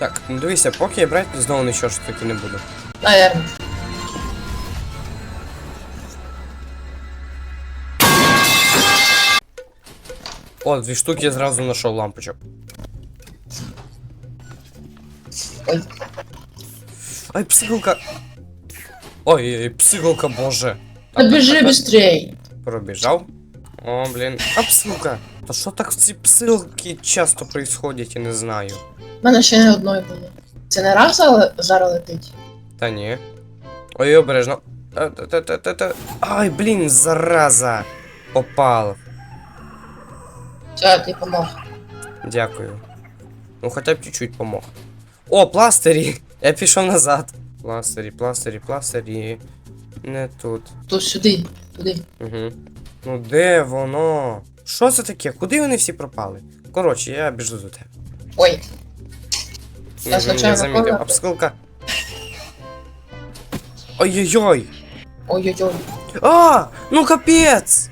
Так, ну дивися, поки я брати знову нічого ж таки не буду. Наверно. О, дві штуки я зразу знайшов лампочок. Ой. Ай, психолка. Ой, ой, психолка, боже. Побежи быстрей. Пробіжав. О, блін. А псилка. Та що так в ці псилки часто происходять, я не знаю. У мене ще не одної було. Це не раз зараз летить. Та ні. Ой, обережно. Е, та- та- та- та-. Ай, блін, зараза. Попав. Все, тобі помог. Дякую. Ну, хоча б чуть-чуть помог. О, пластирі! Я пішов назад. Пластирі, пластирі, пластирі. Не тут. Тут сюди, туди. Угу. Ну де воно? Що це таке? Куди вони всі пропали? Коротше, я біжу до тебе. Ой, Я Мгм, случайно я замітив. помню. Обскилка. Ой-ой-ой! ой-ой-ой. А! Ну капець!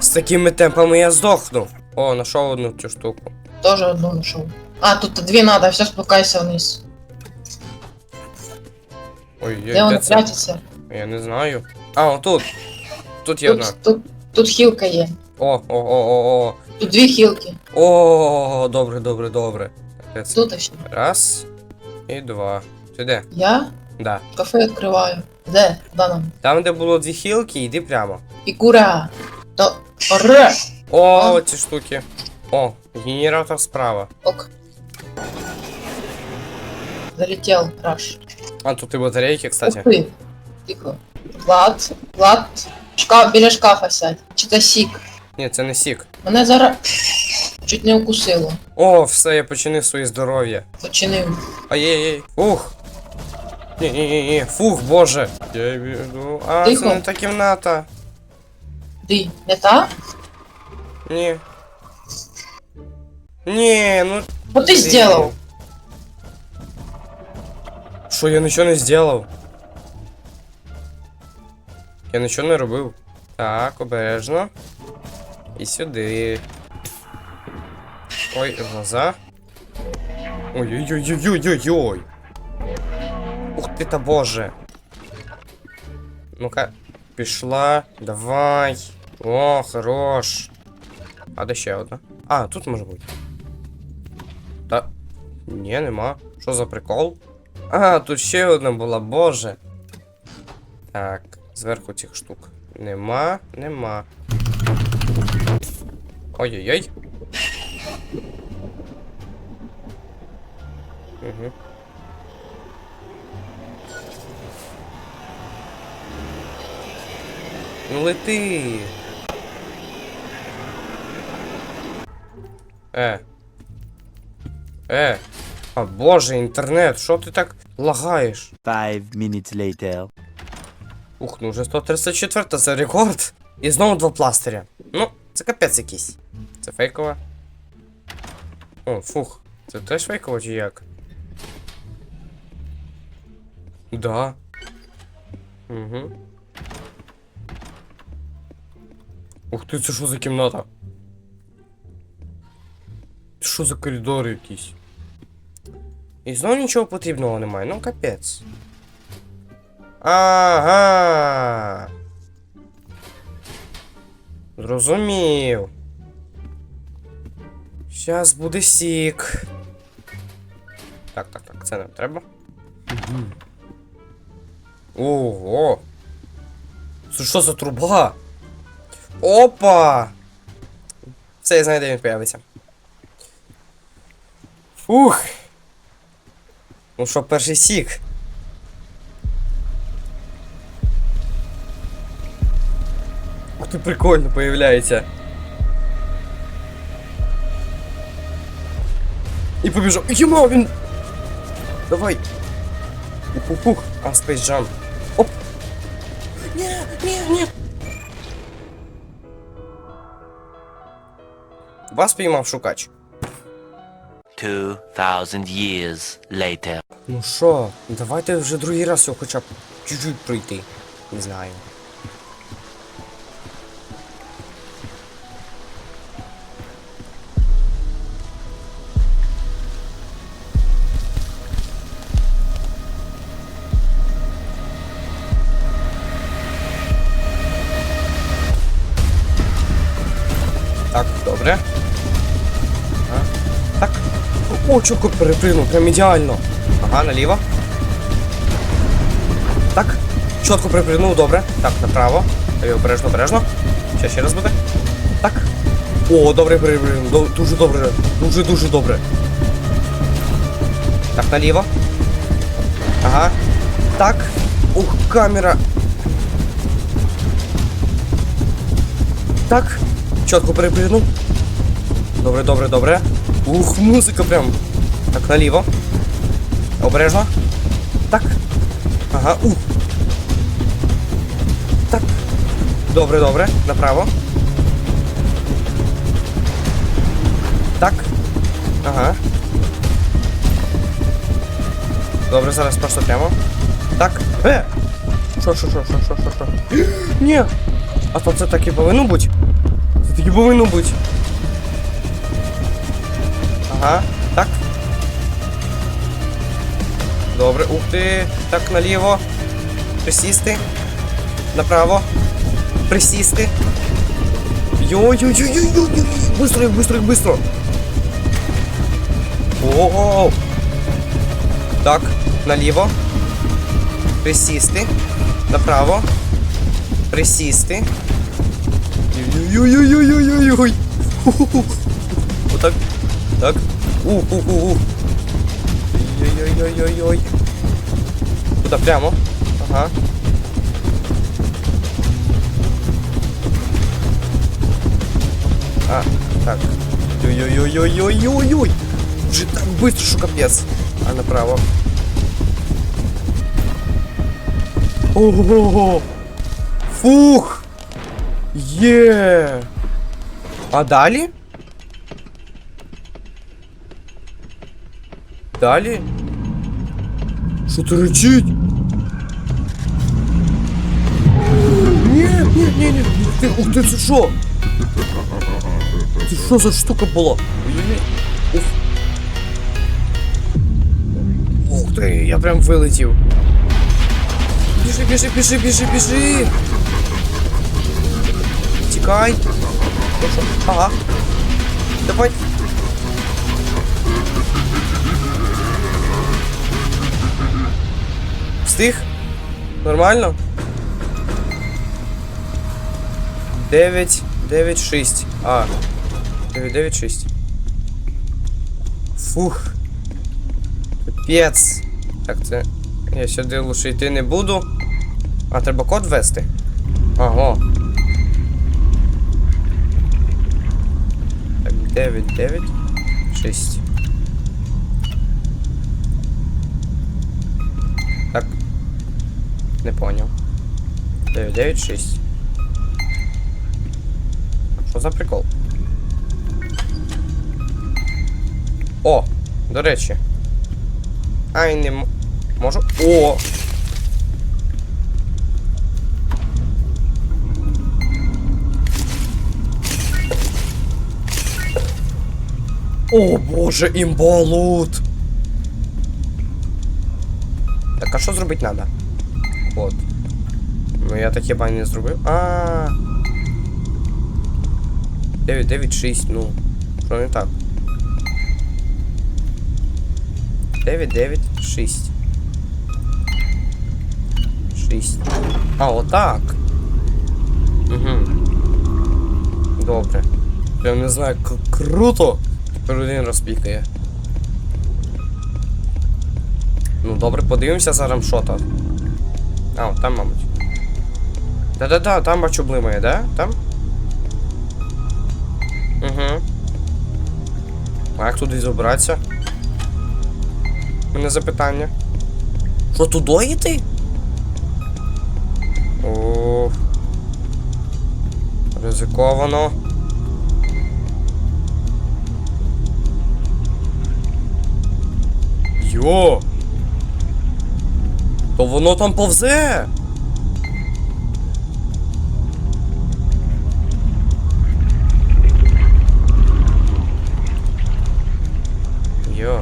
З такими темпами я здохну. О, знайшов одну цю штуку. Тоже одну нашел. А, тут две надо, все, спускайся вниз. Ой, Где де он це? прячется? Я не знаю. А, отут. Тут є одна. Тут, тут, тут хілка є. О, о, о, о, о. Тут дві хілки. О, добре, добре, добре. Це? Тут ще. Раз. І два. Ти де? Я Да. кафе відкриваю. Де? Куда нам? Там, де було дві хілки, йди прямо. І кура. То. Ре! О, А? ці штуки. О, генератор справа. Ок. Залетел, раш. А тут і батарейки, кстати. Ух ти. Тихо. Влад, Влад. Шкаф, біля шкафа сядь. Чи то сік. Ні, це не сік. Мене зараз чуть не укусило. О, все, я починив своє здоров'я. Починив. Ай-яй-яй. Ух. Ні, ні, ні, ні. Фух, боже. Я біду. А, Тихо. це не та кімната. Ти, не та? Ні. Ні, ну. Що ти зробив? Що, я нічого не зробив? Я нічого не робив. Так, обережно. І сюди. Ой, глаза. Ой-ой-ой-ой-ой-ой-ой. Ух ти та боже. Ну-ка, пішла. Давай. О, хорош. А де ще одна? А, тут може бути. Та. Ні, нема. Що за прикол? А, тут ще одна була, боже. Так, зверху цих штук. Нема, нема. Ой-ой-ой. Угу. Ну лети. Е. Е. А боже, інтернет, що ти так лагаєш? Five minutes later. Ух, ну вже 134 це рекорд. І знову два пластиря. Ну, це капець якийсь. Це фейкова. О, фух. Це теж фейкова чи як? Да. Угу. Ух ти, це що за кімната? Що за коридори якісь? І знову нічого потрібного немає, ну капець. Ага. Зрозумів. Щас буде сік. Так, так, так, це нам треба. Ого. Це що за труба? Опа! Все, я знаю, де він появиться. Фух. Ну що, перший сік. Ти прикольно появляється. І побіжав. Йома, він. Давай. Ух-ух-ух. А, Jam. Оп. Ні, ні, ні. Вас піймав шукач. Two thousand years later. Ну що, давайте вже другий раз його хоча б чуть-чуть пройти. Не знаю. Так. О, чітко перепрыгнув, прям ідеально. Ага, наліво. Так. Чітко припрыгнув, добре. Так, направо. Ой, обережно, обережно. Ще ще раз буде. Так. О, добре перепрыгнув. До- Дуже добре. Дуже дуже добре. Так, наліво. Ага. Так. Ух, камера. Так. Чітко перепрыгнув. Добре, добре, добре. Ух, музика прям. Так, наліво. Обережно. Так. Ага, ух. Так. Добре, добре. Направо. Так. Ага. Добре, зараз просто прямо. Так. Е! Що, що, що, що, що, що, що? Ні! А то це так і повинно бути? Це так і повинно бути. Ага, так. Добре, ух ти. Так, наліво. Присісти. Направо. Присісти. Йой-йой-йой-йой-йой. Быстро, їх, быстро, їх, быстро. О. Так, наліво. Присісти. Направо. Присісти. Ой-ой-ой-ой-ой-ой-ой. Ху-ху-ху. Отак. Так. Ух-ух-ух. Ой-ой-ой-ой-ой. Куда прямо? Ага. А, так. Ой-ой-ой-ой-ой-ой-ой. Уже так быстро, что капец. А направо. Ого! Фух! Є! А далі? Далі? Що ти речить? Ні, ні, ні, ні. Ти, ух ти, це що? Це що за штука була? Ой-ой-ой. Ух. Ух ти, я прям вилетів. Біжи, біжи, біжи, біжи, біжи. Ну? Ага. Давай. Встиг? Нормально? 9, 9, 6. А. 9, 9, 6. Фух. Капець. Так, це. Я сюди лише йти не буду. А, треба код ввести. Ага. Так, 9, 9, 6. Так. Не понял. 9, 9, 6. Що за прикол? О, до речі. Ай, не можу. О! О боже, імболут! Так, а що зробити треба? От. Ну я так хіба не зробив. А. 9, 9, 6, ну. Що не так? 9, 9, 6. 6. А, отак. Угу. Добре. Прям не знаю, круто. Тепер один раз пікає. Ну добре, подивимося зараз, що там. А, там, мабуть. Да-да-да, там бачу блимає, да? Там? Угу. А як туди забратися? Мене запитання. Що туди йти? Ризиковано. Йо! То воно там повзе! Йо.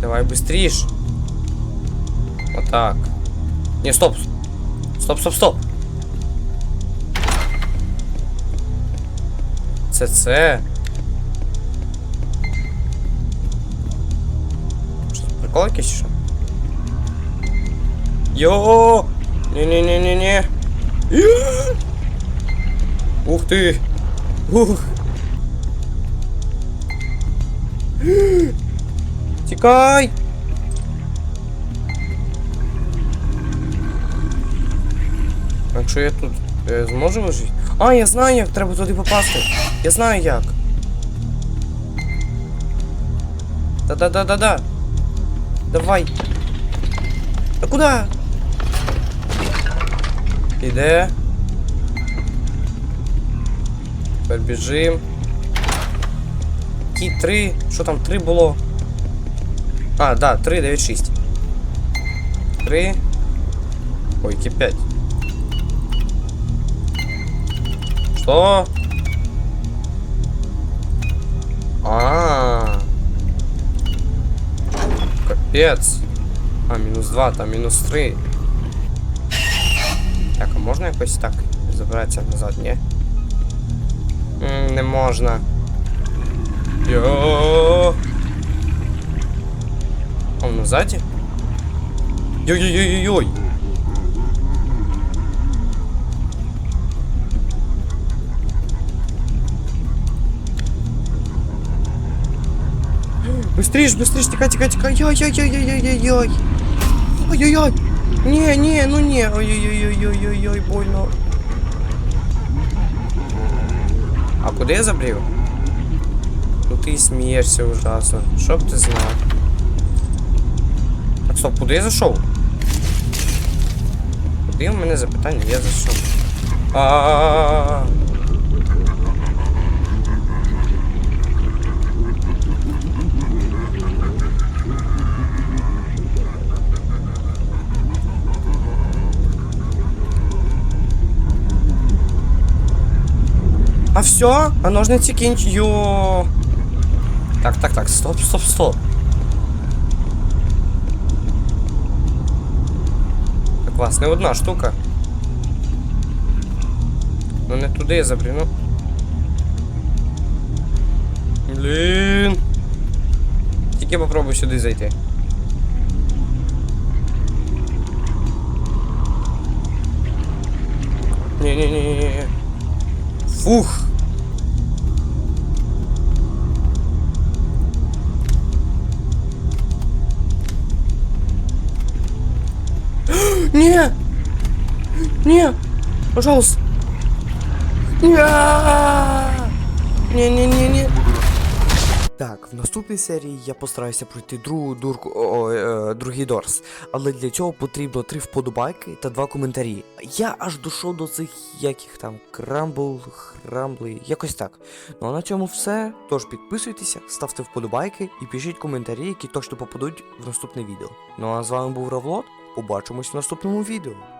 Давай быстріш. Отак. Ні, стоп. Стоп, стоп, стоп. Це це. Прикол що? Йо! Є! Ух ти! Ух! Тікай! А Якщо я тут е, зможу вижити? А, я знаю, як треба туди попасти. Я знаю як. Да-да-да-да-да. Давай. Та куди? Іде. Тепер біжим. Ті три. Що там, три було? А, да, 3, 9, 6. 3. Ой, ки 5. Что? Капец. А, мінус 2, там мінус 3. Так, а можна якось так забиратися назад, ні? М, Не можна. Йо. Он сзади? Йой-йой-йой-йой. Быстрее, быстрее, тикай, тикай, тикай. Йой-йой-йой-йой-йой-йой. Ой-ой-ой. Не, не, ну не. Ой-ой-ой-ой-ой-ой, больно. А куди я забрів? Ну ти і смієшся ужасно. Щоб ти знав. Так, стоп, куди я зайшов? Куди у мене запитання? Я зайшов. А. А все? А ножниці кінч. Йо. Так, так, так, стоп, стоп, стоп. Так, клас, не одна штука. Ну не туди я забрів, ну. Блін. Тільки попробуй сюди зайти. Ні-ні-ні-ні. Фух. Не! Не! Пожалуйста! Не-не-не-не! В наступній серії я постараюся пройти другу дурку, о, е, другий дорс. Але для цього потрібно три вподобайки та два коментарі. Я аж дійшов до цих яких там крамбл, храмбли, якось так. Ну а на цьому все. Тож підписуйтеся, ставте вподобайки і пишіть коментарі, які точно попадуть в наступне відео. Ну а з вами був Равлот. Побачимось в наступному відео.